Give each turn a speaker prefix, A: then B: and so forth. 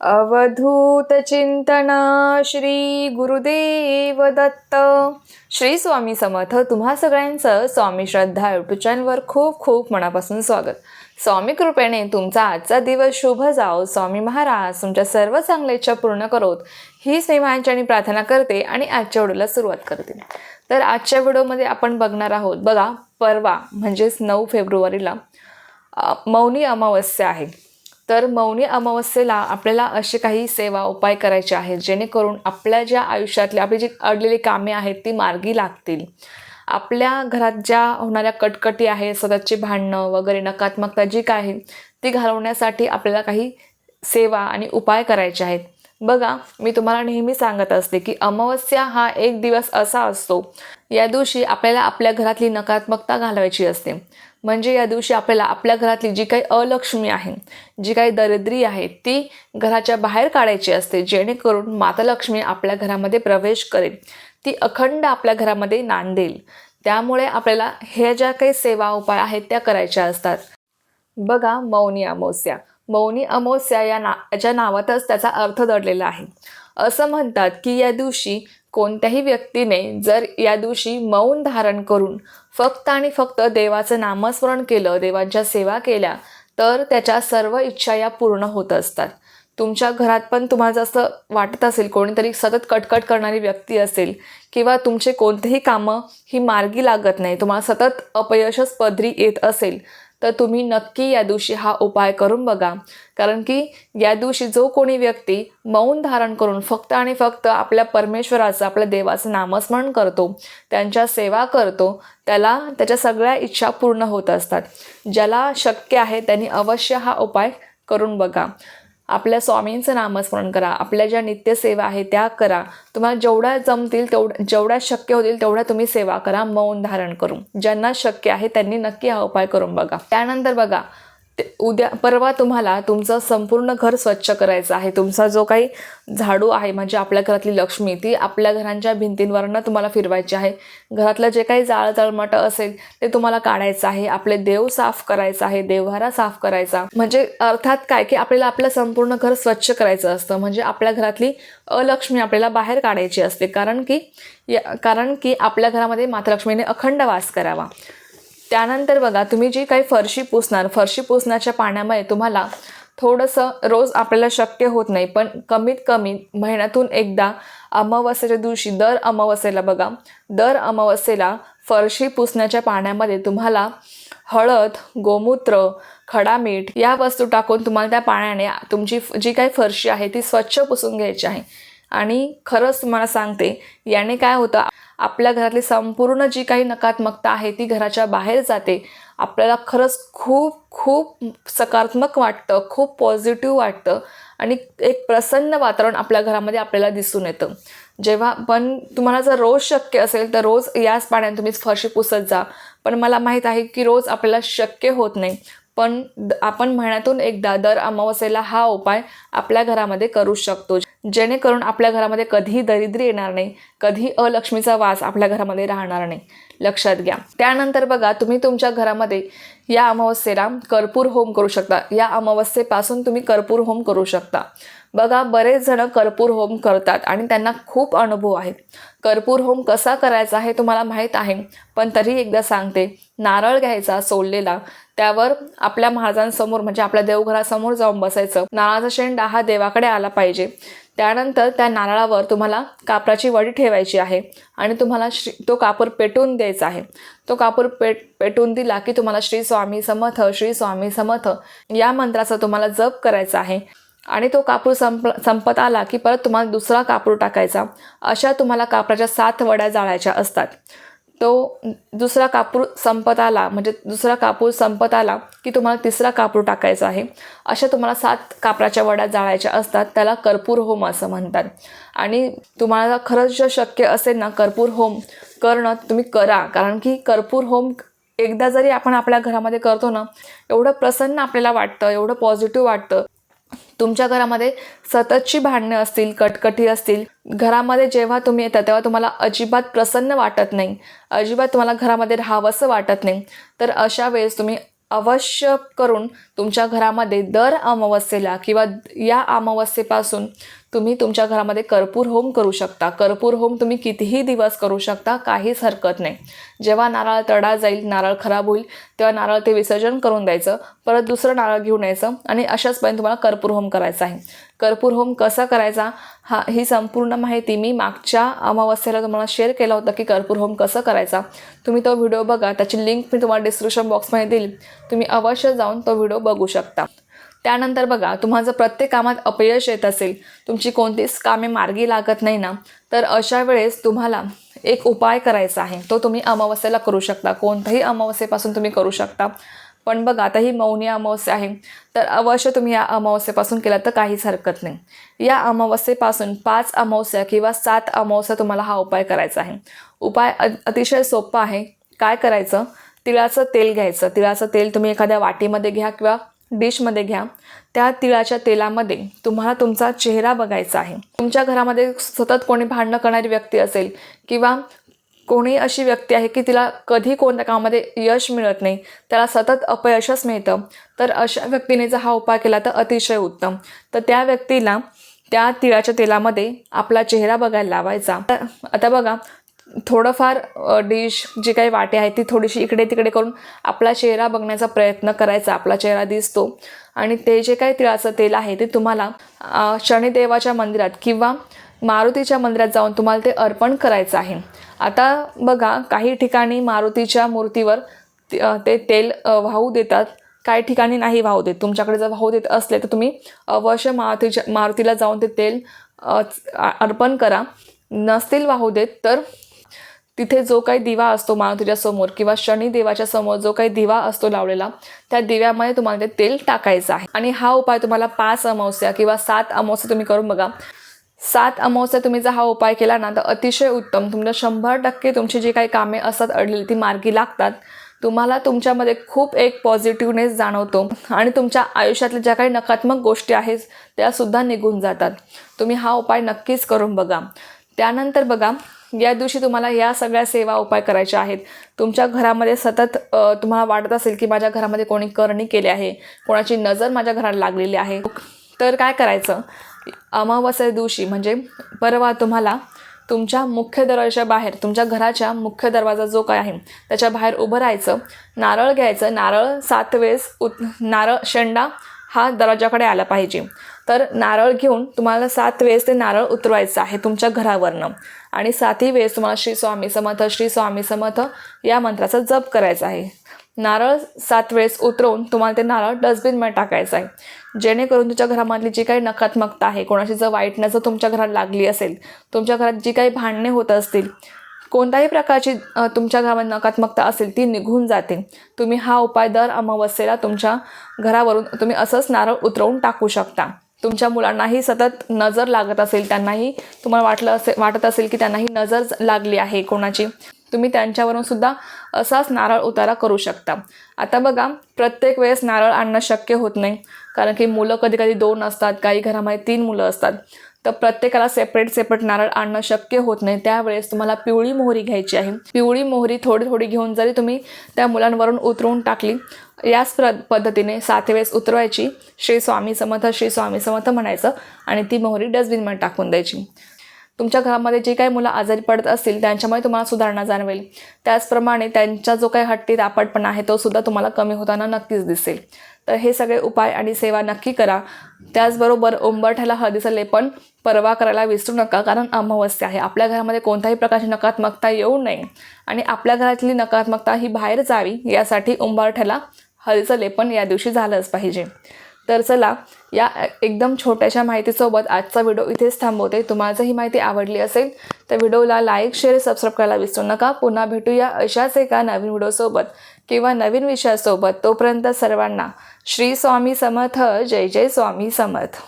A: अवधूत चिंतन श्री गुरुदेव दत्त. श्री स्वामी समर्थ तुम्हा सगळ्यांचं स्वामी श्रद्धा युट्यूब चॅनलवर खूप खूप मनापासून स्वागत. स्वामी कृपेने तुमचा आजचा दिवस शुभ जाओ स्वामी महाराज तुमच्या सर्व चांगल्या इच्छा पूर्ण करोत. ही मी प्रार्थना करते आणि आजच्या व्हिडिओला सुरुवात करते. तर आजच्या व्हिडिओमध्ये आपण बघणार आहोत बघा परवा म्हणजेच नऊ फेब्रुवारीला मौनी अमावस्या आहे. तर मौनी अमावस्येला आपल्याला असे काही सेवा उपाय करायचे आहेत जेणेकरून आपल्या ज्या आयुष्यातली आपली जी अडलेली कामे आहेत ती मार्गी लागतील. आपल्या घरात ज्या होणाऱ्या कटकटी आहेत स्वतःची भांडणं वगैरे नकारात्मकता जी काय आहे ती घालवण्यासाठी आपल्याला काही सेवा आणि उपाय करायचे आहेत. बघा मी तुम्हाला नेहमी सांगत असते की अमावस्या हा एक दिवस असा असतो या दिवशी आपल्याला आपल्या घरातली नकारात्मकता घालवायची असते. म्हणजे या दिवशी आपल्याला आपल्या घरातली जी काही अलक्ष्मी आहे जी काही दरिद्री आहे ती घराच्या बाहेर काढायची असते जेणेकरून माता लक्ष्मी आपल्या घरामध्ये प्रवेश करेल. ती अखंड आपल्या घरामध्ये नांदेल. त्यामुळे आपल्याला ह्या ज्या काही सेवा उपाय आहेत त्या करायच्या असतात. बघा मौनी अमावस्या. मौनी अमावस्या या ना याच्या नावातच त्याचा अर्थ दडलेला आहे. असं म्हणतात की या दिवशी कोणत्याही व्यक्तीने जर या दिवशी मौन धारण करून फक्त आणि फक्त देवाचं नामस्मरण केलं देवांच्या सेवा केल्या तर त्याच्या सर्व इच्छा या पूर्ण होत असतात. तुमच्या घरात पण तुम्हाला जसं वाटत असेल कोणीतरी सतत कटकट करणारी व्यक्ती असेल किंवा तुमचे कोणतेही कामं ही मार्गी लागत नाही तुम्हाला सतत अपयशच पदरी येत असेल तर तुम्ही नक्की या दिवशी हा उपाय करून बघा. कारण की या दिवशी जो कोणी व्यक्ती मौन धारण करून फक्त आणि फक्त आपल्या परमेश्वराचं आपल्या देवाचं नामस्मरण करतो त्यांच्या सेवा करतो त्याला त्याच्या सगळ्या इच्छा पूर्ण होत असतात. ज्याला शक्य आहे त्यांनी अवश्य हा उपाय करून बघा. आपल्या स्वामींचं नामस्मरण करा आपल्या ज्या नित्यसेवा आहे त्या करा. तुम्हाला जेवढ्या जमतील तेवढ्या जेवढ्या शक्य होतील तेवढ्या तुम्ही सेवा करा मौन धारण करून. ज्यांना शक्य आहे त्यांनी नक्की हा उपाय करून बघा. त्यानंतर बघा उद्या परवा तुम्हाला तुमचं संपूर्ण घर स्वच्छ करायचं आहे. तुमचा जो काही झाडू आहे म्हणजे आपल्या घरातली लक्ष्मी ती आपल्या घरांच्या भिंतींवरनं तुम्हाला फिरवायची आहे. घरातलं जे काही जाळ जळमट असेल ते तुम्हाला काढायचं आहे. आपले देव साफ करायचं आहे देवहारा साफ करायचा. म्हणजे अर्थात काय? की आपल्याला आपलं संपूर्ण घर स्वच्छ करायचं असतं. म्हणजे आपल्या घरातली अलक्ष्मी आपल्याला बाहेर काढायची असते. कारण की कारण की आपल्या घरामध्ये मातलक्ष्मीने अखंड वास करावा. त्यानंतर बघा तुम्ही जी काही फरशी पुसणार फरशी पुसण्याच्या पाण्यामध्ये तुम्हाला थोडंसं रोज आपल्याला शक्य होत नाही पण कमीत कमी महिन्यातून एकदा अमावस्येच्या दिवशी दर अमावस्येला बघा दर अमावस्येला फरशी पुसण्याच्या पाण्यामध्ये तुम्हाला हळद गोमूत्र खडा मीठ या वस्तू टाकून तुम्हाला त्या पाण्याने तुमची जी काही फरशी आहे ती स्वच्छ पुसून घ्यायची आहे. आणि खरंच तुम्हाला सांगते याने काय होतं आपल्या घरातली संपूर्ण जी काही नकारात्मकता आहे ती घराच्या बाहेर जाते. आपल्याला खरंच खूप खूप सकारात्मक वाटतं खूप पॉझिटिव्ह वाटतं आणि एक प्रसन्न वातावरण आपल्या घरामध्ये आपल्याला दिसून येतं. जेव्हा पण तुम्हाला जर रोज शक्य असेल तर रोज याच पाण्याने तुम्ही फरशी पुसत जा. पण मला माहीत आहे की रोज आपल्याला शक्य होत नाही. पण आपण महिन्यातून एकदा दर अमावस्येला हा उपाय आपल्या घरामध्ये करू शकतो. जेणेकरून आपल्या घरामध्ये कधीही दरिद्री येणार नाही कधी अलक्ष्मीचा वास आपल्या घरामध्ये राहणार नाही. लक्षात घ्या. त्यानंतर बघा तुम्ही तुमच्या घरामध्ये या अमावस्येला कर्पूर होम करू शकता. या अमावस्येपासून तुम्ही कर्पूर होम करू शकता. बघा बरेच जण कर्पूर होम करतात आणि त्यांना खूप अनुभव आहे. कर्पूर होम कसा करायचा हे तुम्हाला माहीत आहे पण तरी एकदा सांगते. नारळ घ्यायचा सोललेला त्यावर आपल्या महाराजांसमोर म्हणजे आपल्या देवघरासमोर जाऊन बसायचं. नारळाचा शेंडा हा देवाकडे आला पाहिजे. त्यानंतर त्या नारळावर तुम्हाला कापराची वडी ठेवायची आहे आणि तुम्हाला श्री तो कापूर पेटून द्यायचा आहे. तो कापूर पेट पेटून दिला की तुम्हाला श्री स्वामी समर्थ श्री स्वामी समर्थ या मंत्राचा तुम्हाला जप करायचा आहे. आणि तो कापूर संप संपत आला की परत तुम्हाला दुसरा कापूर टाकायचा. अशा तुम्हाला कापराच्या सात वड्या जाळायच्या असतात. तो दुसरा कापूर संपत आला म्हणजे दुसरा कापूर संपत आला की तुम्हाला तिसरा कापूर टाकायचा आहे. अशा तुम्हाला सात कापराच्या वड्या जाळायच्या असतात त्याला कर्पूर होम असं म्हणतात. आणि तुम्हाला खरंच जर शक्य असेल ना कर्पूर होम करणं तुम्ही करा. कारण की कर्पूर होम एकदा जरी आपण आपल्या घरामध्ये करतो ना एवढं प्रसन्न आपल्याला वाटतं एवढं पॉझिटिव्ह वाटतं तुमच्या घरामध्ये सततची भांडणं असतील कटकटी असतील घरामध्ये जेव्हा तुम्ही येता तेव्हा तुम्हाला अजिबात प्रसन्न वाटत नाही. अजिबात तुम्हाला घरामध्ये राहावंसं वाटत नाही. तर अशा वेळेस तुम्ही अवश्य करून तुमच्या घरामध्ये दर अमावस्येला किंवा या अमावस्येपासून तुम्ही तुमच्या घरामध्ये कर्पूर होम करू शकता. कर्पूर होम तुम्ही कितीही दिवस करू शकता काहीच हरकत नाही. जेव्हा नारळ तडा जाईल नारळ खराब होईल तेव्हा नारळ ते विसर्जन करून द्यायचं परत दुसरं नारळ घेऊन यायचं आणि अशाच पर्यंत तुम्हाला कर्पूर होम करायचा आहे. कर्पूर होम कसा करायचा? हा ही संपूर्ण माहिती मी मागच्या अमावस्येला तुम्हाला शेअर केला होता की कर्पूर होम कसं करायचा. तुम्ही तो व्हिडिओ बघा त्याची लिंक मी तुम्हाला डिस्क्रिप्शन बॉक्समध्ये देईल. तुम्ही अवश्य जाऊन तो व्हिडिओ बघू शकता. त्यानंतर बघा तुम्हाला जर प्रत्येक कामात अपयश येत असेल तुमची कोणतीच कामे मार्गी लागत नाही ना तर अशा वेळेस तुम्हाला एक उपाय करायचा आहे. तो तुम्ही अमावस्येला करू शकता. कोणत्याही अमावस्येपासून तुम्ही करू शकता. पण बघा आता ही मौनी अमावस्या आहे. तर अवश्य तुम्ही या अमावस्येपासून केला तर काहीच हरकत नाही. या अमावस्येपासून पाच अमावस्या किंवा सात अमावस्या तुम्हाला हा उपाय करायचा आहे. उपाय अतिशय सोपा आहे. काय करायचं? तिळाचं तेल घ्यायचं. तिळाचं तेल तुम्ही एखाद्या वाटीमध्ये घ्या किंवा डिशमध्ये घ्या. त्या तिळाच्या तेलामध्ये तुम्हाला तुमचा चेहरा बघायचा आहे. तुमच्या घरामध्ये सतत कोणी भांडणं करणारी व्यक्ती असेल किंवा कोणी अशी व्यक्ती आहे की तिला कधी कोणत्या कामामध्ये यश मिळत नाही त्याला सतत अपयशच मिळतं तर अशा व्यक्तीने जर हा उपाय केला तर अतिशय उत्तम. तर त्या व्यक्तीला त्या तिळाच्या तेलामध्ये आपला चेहरा बघायला लावायचा. तर आता बघा थोडंफार डिश जी काही वाटे आहेत ती थोडीशी इकडे तिकडे करून आपला चेहरा बघण्याचा प्रयत्न करायचा आपला चेहरा दिसतो. आणि ते जे काही तिळाचं तेल आहे ते तुम्हाला शनिदेवाच्या मंदिरात किंवा मारुतीच्या मंदिरात जाऊन तुम्हाला ते अर्पण करायचं आहे. आता बघा काही ठिकाणी मारुतीच्या मूर्तीवर ते- तेल वाहू देतात. काही ठिकाणी नाही वाहू देत. तुमच्याकडे जर वाहू देत असले तर तुम्ही अवश्य मारुतीच्या मारुतीला जाऊन ते तेल अर्पण करा. नसतील वाहू देत तर तिथे जो काही दिवा असतो मारुतीच्या समोर किंवा शनिदेवाच्या समोर जो काही दिवा असतो लावलेला त्या दिव्यामध्ये तुम्हाला ते तेल टाकायचं आहे. आणि हा उपाय तुम्हाला पाच अमावस्या किंवा सात अमावस्या तुम्ही करून बघा. सात अमावस्या तुम्ही जर हा उपाय केला ना तर अतिशय उत्तम. तुमच्या शंभर टक्के तुमची जी काही कामे असतात अडलेली ती मार्गी लागतात. तुम्हाला तुमच्यामध्ये खूप एक पॉझिटिव्हनेस जाणवतो. आणि तुमच्या आयुष्यातल्या ज्या काही नकारात्मक गोष्टी आहेत त्यासुद्धा निघून जातात. तुम्ही हा उपाय नक्कीच करून बघा. त्यानंतर बघा या दिवशी तुम्हाला या सगळ्या सेवा उपाय करायचे आहेत. तुमच्या घरामध्ये सतत तुम्हाला वाटत असेल की माझ्या घरामध्ये कोणी करणी केली आहे कोणाची नजर माझ्या घराला लागलेली आहे. तर काय करायचं? अमावस्या दिवशी म्हणजे परवा तुम्हाला तुमच्या मुख्य दरवाजाच्या बाहेर तुमच्या घराच्या मुख्य दरवाजा जो काय आहे त्याच्या बाहेर उभं राहायचं नारळ घ्यायचं नारळ सात वेळेस उत नारळ शेंडा हा दरवाजाकडे आला पाहिजे. तर नारळ घेऊन तुम्हाला सात वेळेस ते नारळ उतरवायचं आहे तुमच्या घरावरनं. आणि सातही वेळेस तुम्हाला श्री स्वामी समर्थ श्री स्वामी समर्थ या मंत्राचा जप करायचा आहे. नारळ सात वेळेस उतरवून तुम्हाला ते नारळ डस्टबिनमध्ये टाकायचं आहे. जेणेकरून तुमच्या घरामधली जी काही नकारात्मकता आहे कोणाची जर वाईटनं जर तुमच्या घरात लागली असेल तुमच्या घरात जी काही भांडणे होत असतील कोणत्याही प्रकारची तुमच्या घरामध्ये नकारात्मकता असेल ती निघून जाते. तुम्ही हा उपाय दर अमावस्येला तुमच्या घरावरून तुम्ही असंच नारळ उतरवून टाकू शकता. तुमच्या मुलांनाही सतत नजर लागत असेल त्यांनाही तुम्हाला वाटलं असे वाटत असेल की त्यांनाही नजर लागली आहे कोणाची तुम्ही त्यांच्यावरून सुद्धा असाच नारळ उतारा करू शकता. आता बघा प्रत्येक वेळेस नारळ आणणं शक्य होत नाही कारण की मुलं कधी कधी दोन असतात काही घरामध्ये तीन मुलं असतात. तर प्रत्येकाला सेपरेट सेपरेट नारळ आणणं शक्य होत नाही. त्यावेळेस तुम्हाला पिवळी मोहरी घ्यायची आहे. पिवळी मोहरी थोडी थोडी घेऊन जरी तुम्ही त्या मुलांवरून उतरवून टाकली याच प्र पद्धतीने सात वेळेस उतरवायची. श्री स्वामी समर्थ श्री स्वामी समर्थ म्हणायचं आणि ती मोहरी डस्टबिनमध्ये टाकून द्यायची. तुमच्या घरामध्ये जे काही मुलं आजारी पडत असतील त्यांच्यामुळे तुम्हाला सुधारणा जाणवेल. त्याचप्रमाणे त्यांचा जो काही हट्टी रापटपणा आहे तो सुद्धा तुम्हाला कमी होताना नक्कीच दिसेल. तर हे सगळे उपाय आणि सेवा नक्की करा. त्याचबरोबर उंबरठ्याला हळदीचं लेपन परवा करायला विसरू नका कारण अमावस्या आहे. आपल्या घरामध्ये कोणत्याही प्रकारची नकारात्मकता येऊ नये. आणि आपल्या घरातली नकारात्मकता ही बाहेर जावी यासाठी उंबरठ्याला हळदीचं लेपन या दिवशी झालंच पाहिजे. तर चला या एकदम छोट्याशा माहितीसोबत आजचा व्हिडिओ इथेच थांबवते. तुम्हाला जर ही माहिती आवडली असेल तर व्हिडिओला लाईक शेअर सबस्क्राईब करायला विसरू नका. पुन्हा भेटूया अशाच एका नवीन व्हिडिओसोबत किंवा नवीन विषयासोबत. तोपर्यंत सर्वांना श्री स्वामी समर्थ. जय जय स्वामी समर्थ.